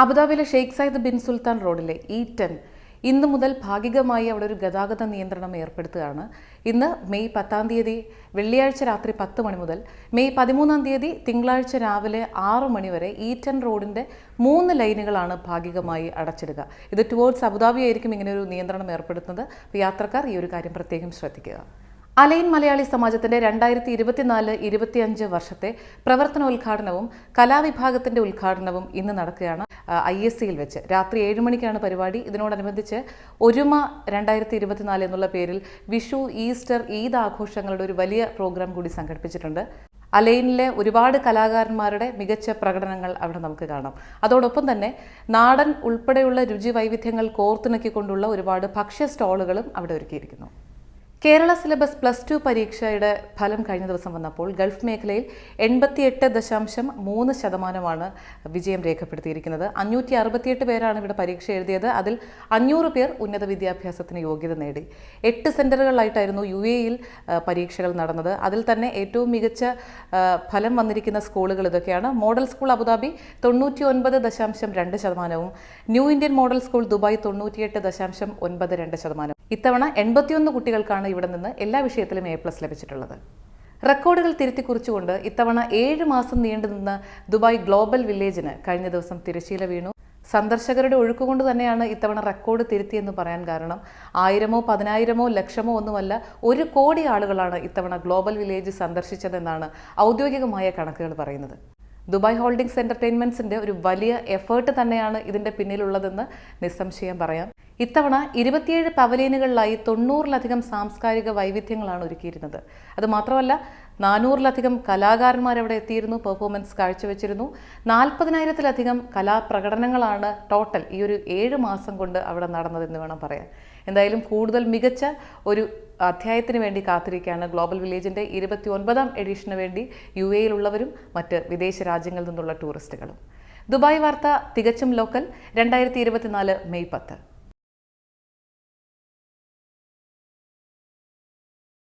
അബുദാബിയിലെ Sheikh Sayyid bin Sultan റോഡിലെ E ten ഇന്ന് മുതൽ ഭാഗികമായി അവിടെ ഒരു ഗതാഗത നിയന്ത്രണം ഏർപ്പെടുത്തുകയാണ്. ഇന്ന് മെയ് പത്താം തീയതി വെള്ളിയാഴ്ച രാത്രി പത്ത് മണി മുതൽ മെയ് പതിമൂന്നാം തീയതി തിങ്കളാഴ്ച രാവിലെ ആറു മണി വരെ ടെൻ റോഡിന്റെ മൂന്ന് ലൈനുകളാണ് ഭാഗികമായി അടച്ചിടുക. ഇത് ടുവേർഡ്സ് അബുദാബി ആയിരിക്കും ഇങ്ങനെ ഒരു നിയന്ത്രണം ഏർപ്പെടുത്തുന്നത്. യാത്രക്കാർ ഈ ഒരു കാര്യം പ്രത്യേകം ശ്രദ്ധിക്കുക. അലൈൻ മലയാളി സമാജത്തിന്റെ രണ്ടായിരത്തി ഇരുപത്തിനാല് ഇരുപത്തിയഞ്ച് വർഷത്തെ പ്രവർത്തനോദ്ഘാടനവും കലാവിഭാഗത്തിന്റെ ഉദ്ഘാടനവും ഇന്ന് നടക്കുകയാണ് ഐ എസ് സിയിൽ വെച്ച്. രാത്രി ഏഴ് മണിക്കാണ് പരിപാടി. ഇതിനോടനുബന്ധിച്ച് ഒരുമ രണ്ടായിരത്തി ഇരുപത്തിനാല് എന്നുള്ള പേരിൽ വിഷു ഈസ്റ്റർ ഈദ് ആഘോഷങ്ങളുടെ ഒരു വലിയ പ്രോഗ്രാം കൂടി സംഘടിപ്പിച്ചിട്ടുണ്ട്. അലൈനിലെ ഒരുപാട് കലാകാരന്മാരുടെ മികച്ച പ്രകടനങ്ങൾ അവിടെ നമുക്ക് കാണാം. അതോടൊപ്പം തന്നെ നാടൻ ഉൾപ്പെടെയുള്ള രുചി വൈവിധ്യങ്ങൾ കോർത്തിണക്കിക്കൊണ്ടുള്ള ഒരുപാട് ഭക്ഷ്യ സ്റ്റോളുകളും അവിടെ ഒരുക്കിയിരിക്കുന്നു. കേരള സിലബസ് പ്ലസ് ടു പരീക്ഷയുടെ ഫലം കഴിഞ്ഞ ദിവസം വന്നപ്പോൾ ഗൾഫ് മേഖലയിൽ എൺപത്തിയെട്ട് ദശാംശം മൂന്ന് ശതമാനമാണ് വിജയം രേഖപ്പെടുത്തിയിരിക്കുന്നത്. അഞ്ഞൂറ്റി അറുപത്തിയെട്ട് പേരാണ് ഇവിടെ പരീക്ഷ എഴുതിയത്. അതിൽ അഞ്ഞൂറ് പേർ ഉന്നത വിദ്യാഭ്യാസത്തിന് യോഗ്യത നേടി. എട്ട് സെന്ററുകളിലായിട്ടായിരുന്നു യു എയിൽ പരീക്ഷകൾ നടന്നത്. അതിൽ തന്നെ ഏറ്റവും മികച്ച ഫലം വന്നിരിക്കുന്ന സ്കൂളുകൾ ഇതൊക്കെയാണ്. മോഡൽ സ്കൂൾ അബുദാബി തൊണ്ണൂറ്റി ഒൻപത് ദശാംശം രണ്ട് ശതമാനവും. New Indian model school Dubai തൊണ്ണൂറ്റിയെട്ട് ദശാംശം ഒൻപത് രണ്ട് ശതമാനം ഇത്തവണ എൺപത്തിയൊന്ന് കുട്ടികൾക്കാണ് ഇവിടെ നിന്ന് എല്ലാ വിഷയത്തിലും എ പ്ലസ് ലഭിച്ചിട്ടുള്ളത്. റെക്കോർഡുകൾ തിരുത്തി കുറിച്ചുകൊണ്ട് ഇത്തവണ ഏഴ് മാസം നീണ്ടുനിന്ന ദുബായ് ഗ്ലോബൽ വില്ലേജിന് കഴിഞ്ഞ ദിവസം തിരശ്ശീല വീണു. സന്ദർശകരുടെ ഒഴുക്കുകൊണ്ട് തന്നെയാണ് ഇത്തവണ റെക്കോർഡ് തിരുത്തിയെന്ന് പറയാൻ കാരണം. ആയിരമോ പതിനായിരമോ ലക്ഷമോ ഒന്നുമല്ല ഒരു കോടി ആളുകളാണ് ഇത്തവണ ഗ്ലോബൽ വില്ലേജ് സന്ദർശിച്ചതെന്നാണ് ഔദ്യോഗികമായ കണക്കുകൾ പറയുന്നത്. ദുബായ് ഹോൾഡിംഗ്സ് എന്റർടൈൻമെന്റ്സിന്റെ ഒരു വലിയ എഫേർട്ട് തന്നെയാണ് ഇതിന്റെ പിന്നിലുള്ളതെന്ന് നിസ്സംശയം പറയാം. ഇത്തവണ ഇരുപത്തിയേഴ് പവലിയനുകളിലായി തൊണ്ണൂറിലധികം സാംസ്കാരിക വൈവിധ്യങ്ങളാണ് ഒരുക്കിയിരുന്നത്. അത് മാത്രമല്ല നാനൂറിലധികം കലാകാരന്മാർ അവിടെ എത്തിയിരുന്നു പെർഫോമൻസ് കാഴ്ചവെച്ചിരുന്നു. നാൽപ്പതിനായിരത്തിലധികം കലാപ്രകടനങ്ങളാണ് ടോട്ടൽ ഈ ഒരു ഏഴ് മാസം കൊണ്ട് അവിടെ നടന്നതെന്ന് വേണം പറയാൻ. എന്തായാലും കൂടുതൽ മികച്ച ഒരു അധ്യായത്തിന് വേണ്ടി കാത്തിരിക്കുകയാണ് ഗ്ലോബൽ വില്ലേജിന്റെ ഇരുപത്തി ഒൻപതാം എഡിഷന് വേണ്ടി യു എയിലുള്ളവരും മറ്റ് വിദേശ രാജ്യങ്ങളിൽ നിന്നുള്ള ടൂറിസ്റ്റുകളും ദുബായ് വാർത്ത തികച്ചും ലോക്കൽ രണ്ടായിരത്തി മെയ് പത്ത്.